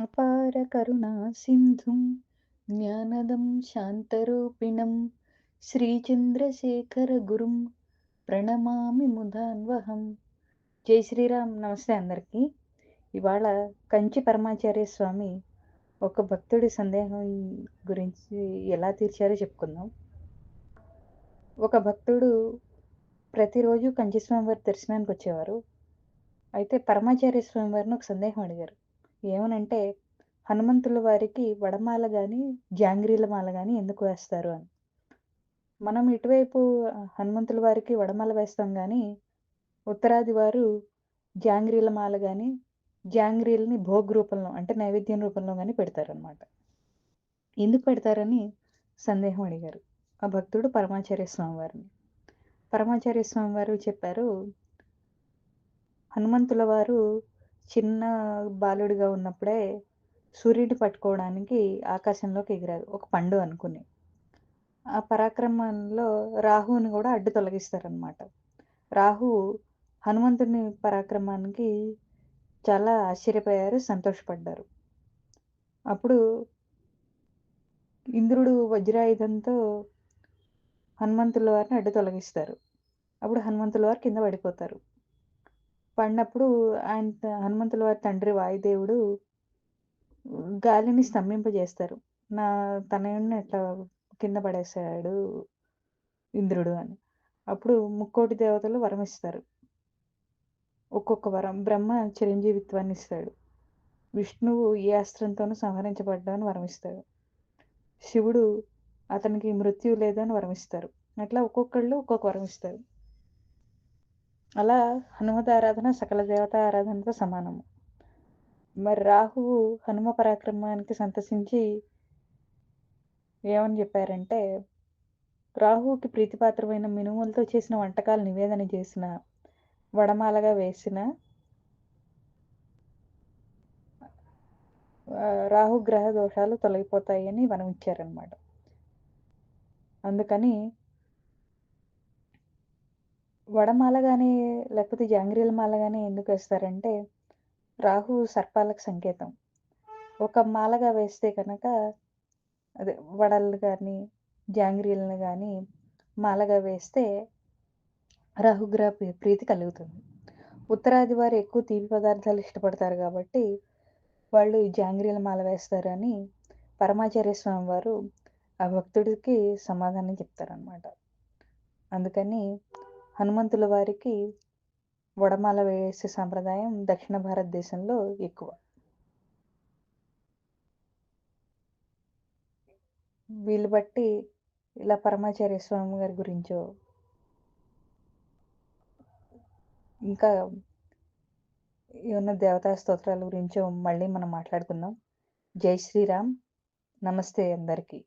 అపార కరుణా సింధుం జ్ఞానదం శాంతరూపిణం శ్రీచంద్రశేఖర గురుం ప్రణమామి ముదాన్వహం జై శ్రీరామ్. నమస్తే అందరికీ. ఇవాళ కంచి పరమాచార్య స్వామి ఒక భక్తుడి సందేహం గురించి ఎలా తీర్చారో చెప్పుకుందాం. ఒక భక్తుడు ప్రతిరోజు కంచి స్వామివారి దర్శనానికి వచ్చేవారు. అయితే పరమాచార్య స్వామి వారిని ఒక సందేహం అడిగారు. ఏమనంటే హనుమంతుల వారికి వడమాల కానీ జాంగ్రీల మాల కానీ ఎందుకు వేస్తారు అని. మనం ఇటువైపు హనుమంతుల వారికి వడమాల వేస్తాం కానీ ఉత్తరాది వారు జాంగ్రీల మాల కానీ జాంగ్రీల్ని భోగ్ రూపంలో అంటే నైవేద్యం రూపంలో కానీ పెడతారనమాట ఎందుకు పెడతారని సందేహం అడిగారు. ఆ భక్తుడు పరమాచార్య స్వామి వారిని పరమాచార్య స్వామి వారు చెప్పారు హనుమంతుల వారు చిన్న బాలుడిగా ఉన్నప్పుడే సూర్యుడి పట్టుకోవడానికి ఆకాశంలోకి ఎగిరారు. ఒక పండు అనుకుని. ఆ పరాక్రమంలో రాహుని కూడా అడ్డు తొలగిస్తారనమాట రాహు హనుమంతుని పరాక్రమానికి చాలా ఆశ్చర్యపోయారు సంతోషపడ్డారు. అప్పుడు ఇంద్రుడు వజ్రాయుధంతో హనుమంతుల వారిని అడ్డు తొలగిస్తారు. అప్పుడు హనుమంతుల వారు కింద పడిపోతారు. పడినప్పుడు ఆయన హనుమంతుల వారి తండ్రి వాయుదేవుడు గాలిని స్తంభింపజేస్తారు. నా తనయుడిని ఎట్లా కింద పడేసాడు ఇంద్రుడు అని. అప్పుడు ముక్కోటి దేవతలు వరం ఇస్తారు ఒక్కొక్క వరం బ్రహ్మ చిరంజీవిత్వాన్ని ఇస్తాడు. విష్ణువు ఏ అస్త్రంతోనూ సంహరించబడ్డాని వరమిస్తాడు. శివుడు అతనికి మృత్యు లేదని వరమిస్తారు. అట్లా ఒక్కొక్కళ్ళు ఒక్కొక్క వరం ఇస్తారు. అలా హనుమత ఆరాధన సకల దేవత ఆరాధనతో సమానము. మరి రాహువు హనుమ పరాక్రమానికి సంతసించి ఏమని చెప్పారంటే రాహువుకి ప్రీతిపాత్రమైన మినుములతో చేసిన వంటకాలు నివేదన చేసిన వడమాలగా వేసిన రాహు గ్రహ దోషాలు తొలగిపోతాయని మనం ఇచ్చారనమాట అందుకని వడమాల కానీ లేకపోతే జాంగ్రీల మాల కానీ ఎందుకు వేస్తారంటే రాహు సర్పాలకు సంకేతం. ఒక మాలగా వేస్తే కనుక అదే వడలు కానీ జాంగ్రీలను కానీ మాలగా వేస్తే రాహుగ్రహ ప్రీతి కలుగుతుంది. ఉత్తరాది వారు ఎక్కువ తీపి పదార్థాలు ఇష్టపడతారు కాబట్టి వాళ్ళు జాంగ్రీల మాల వేస్తారని పరమాచార్య స్వామి వారు ఆ భక్తుడికి సమాధానం చెప్తారనమాట అందుకని హనుమంతుల వారికి వడమాల వేసే సాంప్రదాయం దక్షిణ భారతదేశంలో ఎక్కువ. వీళ్ళు బట్టి ఇలా పరమాచార్య స్వామి గారి గురించో ఇంకా ఏమన్నా దేవతా స్తోత్రాల గురించో మళ్ళీ మనం మాట్లాడుకుందాం. జై శ్రీరామ్. నమస్తే అందరికీ.